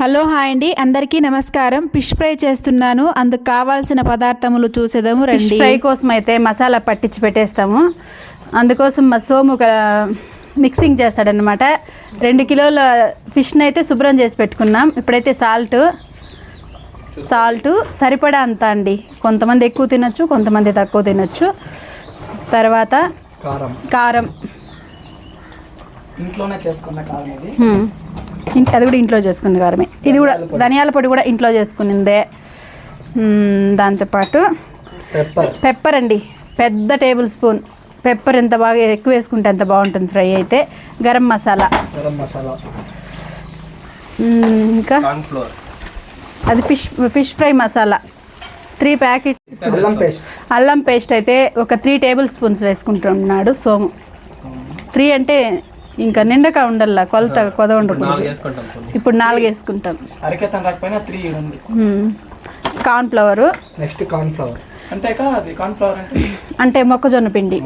Hello hi అండి. అందరికీ నమస్కారం. ఫిష్ ఫ్రై చేస్తున్నాను. అందుకు కావాల్సిన పదార్థములు చూసేదాము ఫిష్ రండి. ఫ్రై కోసం అయితే మసాలా పట్టించి పెట్టేస్తాము. అందుకోసం మా సోము ఒక మిక్సింగ్ చేస్తాడనమాట రెండు కిలోల ఫిష్ని అయితే శుభ్రం చేసి పెట్టుకున్నాం. ఇప్పుడైతే సాల్ట్ సాల్ట్ సరిపడా అంత అండి. కొంతమంది ఎక్కువ తినొచ్చు కొంతమంది తక్కువ తినొచ్చు. తర్వాత కారం. కారం. ఇంట్లోనే చేసుకున్న కారం ఇది. అది కూడా ఇంట్లో చేసుకున్న కారమే. ఇది కూడా ధనియాల పొడి కూడా ఇంట్లో చేసుకునిందే. హ్మ్, దాంతోపాటు పెప్పర్. పెప్పర్ అండి. పెద్ద టేబుల్ స్పూన్. పెప్పర్ ఎంత బాగా ఎక్కువ వేసుకుంటే ఎంత బాగుంటుంది ఫ్రై అయితే. గరం మసాలా. గరం మసాలా. మ్మ్, ఇంకా అది fish fish fry masala. Three packets. అల్లం పేస్ట్. అల్లం పేస్ట్ అయితే ఒక త్రీ టేబుల్ స్పూన్స్ వేసుకుంటున్నాడు సోము. త్రీ అంటే ఇంకా నిండక ఉండల్లా కొలత కొద ఉండకూడదు ఇప్పుడు నాలుగు వేసుకుంటాం. అరికెత్తం రాకపోయినా త్రీ ఉంది. Cornflour next corn flour అంతేకా అది కార్న్ ఫ్లవర్ అంటే? అంటే మొక్కజొన్న పిండి.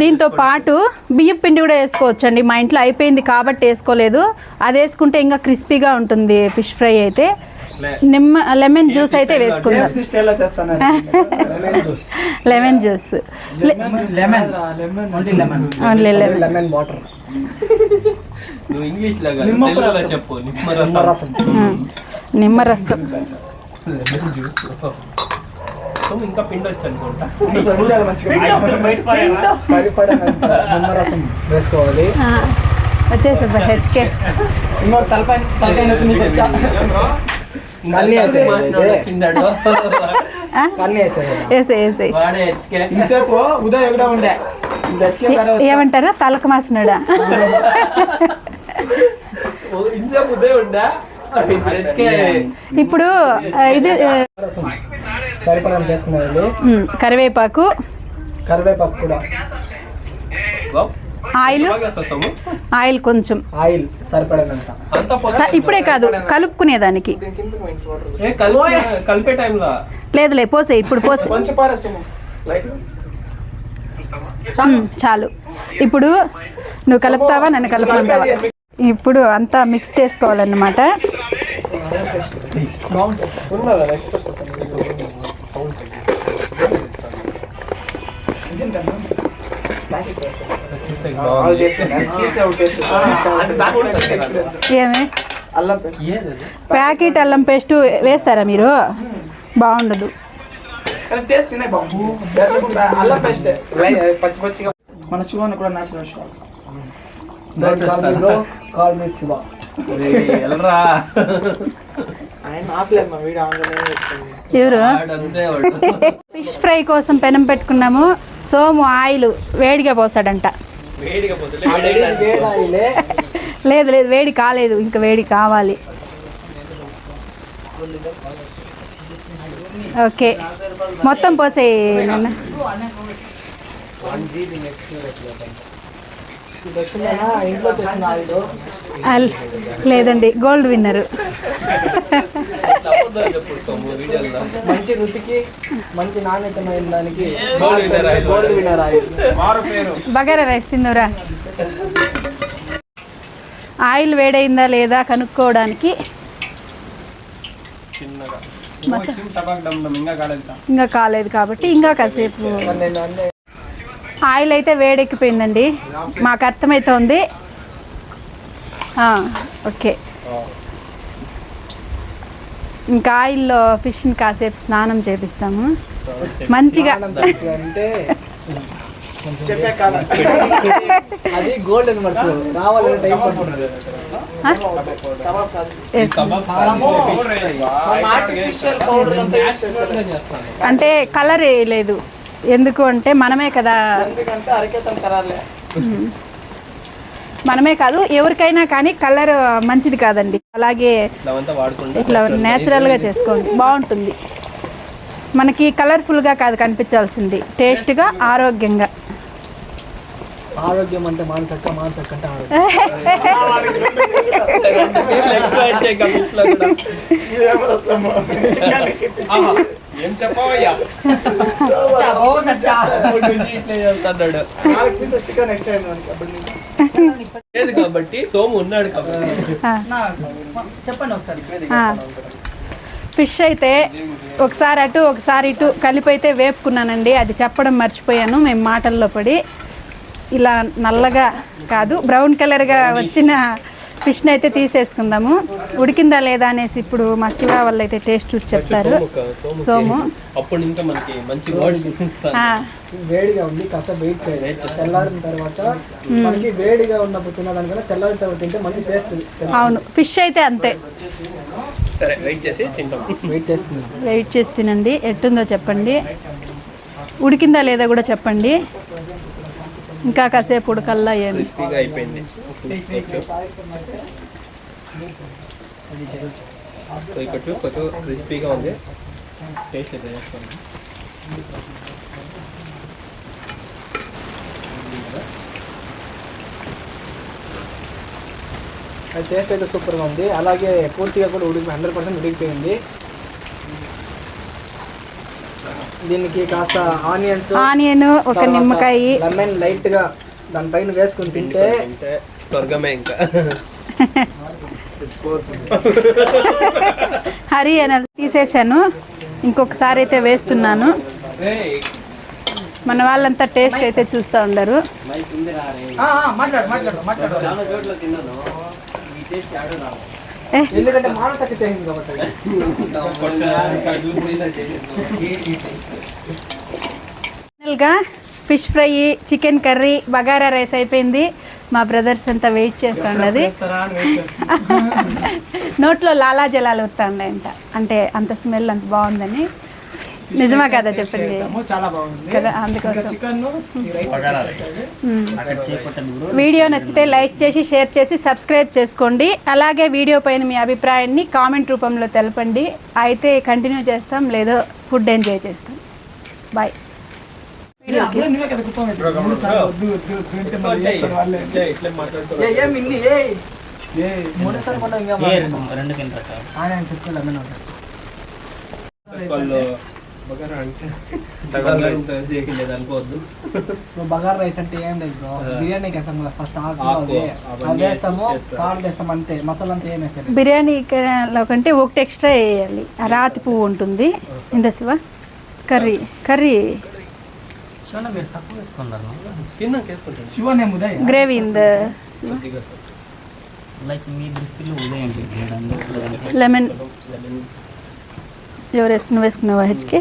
దీంతో పాటు బియ్యం పిండి కూడా వేసుకోవచ్చండి. మా ఇంట్లో అయిపోయింది కాబట్టి వేసుకోలేదు. అది వేసుకుంటే ఇంకా క్రిస్పీగా ఉంటుంది ఫిష్ ఫ్రై అయితే. నిమ్మ లెమన్ జ్యూస్ అయితే వేసుకుందాం. Lemon juice. Lemon lemon only lemon. Only lemon. Lemon water. English నిమ్మరసం నిమ్మరసం లెమన్ జ్యూస్ సో ఇంకా పిండి వచ్చు అనుకుంటా. నిమ్మరసం వేసుకోవాలి. వచ్చేసి హెచ్కే ఇంకో తలపై నొప్పి వచ్చా? ఇంతసేపు ఉదయం ఉండే. ఏమంటారా? తలక మాసినాడా? ఇంతసేపు ఉదయం ఇప్పుడు హెచ్కే ఇప్పుడు ఆ, ఇది సరిపడంత కరివేపాకు. కరివేపాకు కూడా. ఆయిల్. ఆయిల్ కొంచెం. ఆయిల్ సరిపడినంత అంతా పొద స- ఇప్పుడే కాదు కలుపుకునేదానికి. ఏ, కలిపే కలిపే టైంలో? లేదులే పోసే ఇప్పుడు పోసే. చాలు. ఇప్పుడు నువ్వు కలుపుతావా నన్ను కలుపుకుంటావా? ఇప్పుడు అంతా మిక్స్ చేసుకోవాలన్నమాట. ఏమి? ప్యాకెట్ అల్లం పేస్ట్ వేస్తారా మీరు? బాగుండదు. కానీ టేస్ట్ తినే బాబు అల్లం పేస్ట్ పచ్చి పచ్చిగా మన శివాన్ని కూడా నాచురల్ కాల్ మీ శివ ఎవరు. ఫిష్ ఫ్రై కోసం పెనం పెట్టుకున్నాము. సోము ఆయిల్ వేడిగా పోసాడంట లేదు లేదు వేడి కాలేదు ఇంకా వేడి కావాలి. ఓకే మొత్తం పోసే నాన్న. లేదండి గోల్డ్ విన్నరు. మంచి రుచికి మంచి నాణ్యతమైన దానికి. Gold oil. బగారా రైస్ తిందురా ఆయిల్ వేడైందా లేదా కనుక్కోవడానికి. చిన్నగా. ఇంకా కాలేదు కాబట్టి ఇంకా కాసేపు ఆయిల్ అయితే వేడెక్కిపోయిందండి. మాకు అర్థమవుతోంది ఓకే. ఇంకా ఆయిల్లో ఫిష్ని కాసేపు స్నానం చేపిస్తాము. మంచిగా అంటే అది గోల్డ్ కలర్ లేదు ఎందుకు అంటే మనమే కదా. ఎందుకంటే అరకేతం కరాలే మనమే కాదు ఎవరికైనా కానీ కలర్ మంచిది కాదండి. అలాగే ఇట్లా నేచురల్గా చేసుకోండి. బాగుంటుంది. మనకి కలర్ఫుల్గా కాదు కనిపించాల్సింది. టేస్ట్గా ఆరోగ్యంగా. ఆరోగ్యం అంటే మానసక్క మానసక్క అంటే ఆరోగ్యం. ఏం చెప్పవయ్యా? లేదు కాబట్టి సోము ఉన్నాడు కాబట్టి. చెప్పండి ఒకసారి. ఫిష్ అయితే ఒకసారి అటు ఒకసారి ఇటు కలిపి అయితే వేపుకున్నానండి. అది చెప్పడం మర్చిపోయాను మేము మాటల్లో పడి. ఇలా నల్లగా కాదు బ్రౌన్ కలర్గా వచ్చిన ఫిష్ని అయితే తీసేసుకుందాము. ఉడికిందా లేదా అనేసి ఇప్పుడు మా శివ వాళ్ళు అయితే టేస్ట్ చూసి చెప్తారు. సోము క- సోముకి సోము. అప్పుడు ఇంకా మనకి మంచి వర్డ్ ఆ, వేడిగా ఉంది కాస్త వెయిట్ చేయాలి చల్లారిన తర్వాత మనకి వేడిగా ఉన్నప్పుడు తినడానికన్నా చల్లారిన తర్వాత తింటే మంచి టేస్ట్ అవును ఫిష్ అయితే అంతే. సరే వెయిట్ చేసి తింటాం. వెయిట్ చేస్తున్నాం వెయిట్ చేసి తినండి. ఎట్టుందో చెప్పండి. ఉడికిందా లేదా కూడా చెప్పండి. ఇంకా కాసేపు ఉడకల్లా ఏమి అయిపోయింది. సో ఇక్కడ క్రిస్పీగా ఉంది. టేస్ట్ అయితే అది టేస్ట్ అయితే సూపర్గా ఉంది. అలాగే పూర్తిగా కూడా ఉడికి హండ్రెడ్ పర్సెంట్ ఉడికిపోయింది. దీనికి కాస్త ఆనియన్స్ ఆనియన్ ఒక నిమ్మకాయ. లెమన్ లైట్గా దానిపైన వేసుకుని తింటే స్వర్గమే ఇంకా. హరి అని తీసేసాను ఇంకొకసారి అయితే వేస్తున్నాను. మన వాళ్ళంతా టేస్ట్ అయితే చూస్తూ ఉండరు. మాట్లాడు మాట్లాడు మాట్లాడు. ఎందుకంటే మానసకి చేసింది కాబట్టి fish fry chicken curry bagara rice అయిపోయింది. మా బ్రదర్స్ అంతా వెయిట్ చేస్తుండది. నోట్లో లాలా జలాలు వస్తాయంట అంటే అంత స్మెల్ అంత బాగుందని. నిజమా కదా చెప్పండి. కదా అందుకోసం. వీడియో నచ్చితే లైక్ చేసి షేర్ చేసి సబ్స్క్రైబ్ చేసుకోండి. అలాగే వీడియో పైన మీ అభిప్రాయాన్ని కామెంట్ రూపంలో తెలపండి. అయితే కంటిన్యూ చేస్తాం లేదో ఫుడ్ ఎంజాయ్ చేస్తాం. బాయ్ నువ్వే కదా బగారా అంటే అనుకోవద్దు. నువ్వు బగారా రైస్ అంటే ఏం లేదు బ్రో. బిర్యానీకి వేస్తాం కదా ఫస్ట్ ఆకు అది వేస్తాము. సాల్ట్ వేస్తాం అంతే మసాలా అంతా ఏం వేస్తారు బిర్యానీలో కంటే ఒకటి ఎక్స్ట్రా వేయాలి. రాతి పువ్వు ఉంటుంది. ఇంత Shiva? Curry curry. Gravy lemon ఎవరు వేసుకున్నావు వేసుకున్నావా హెచ్కే?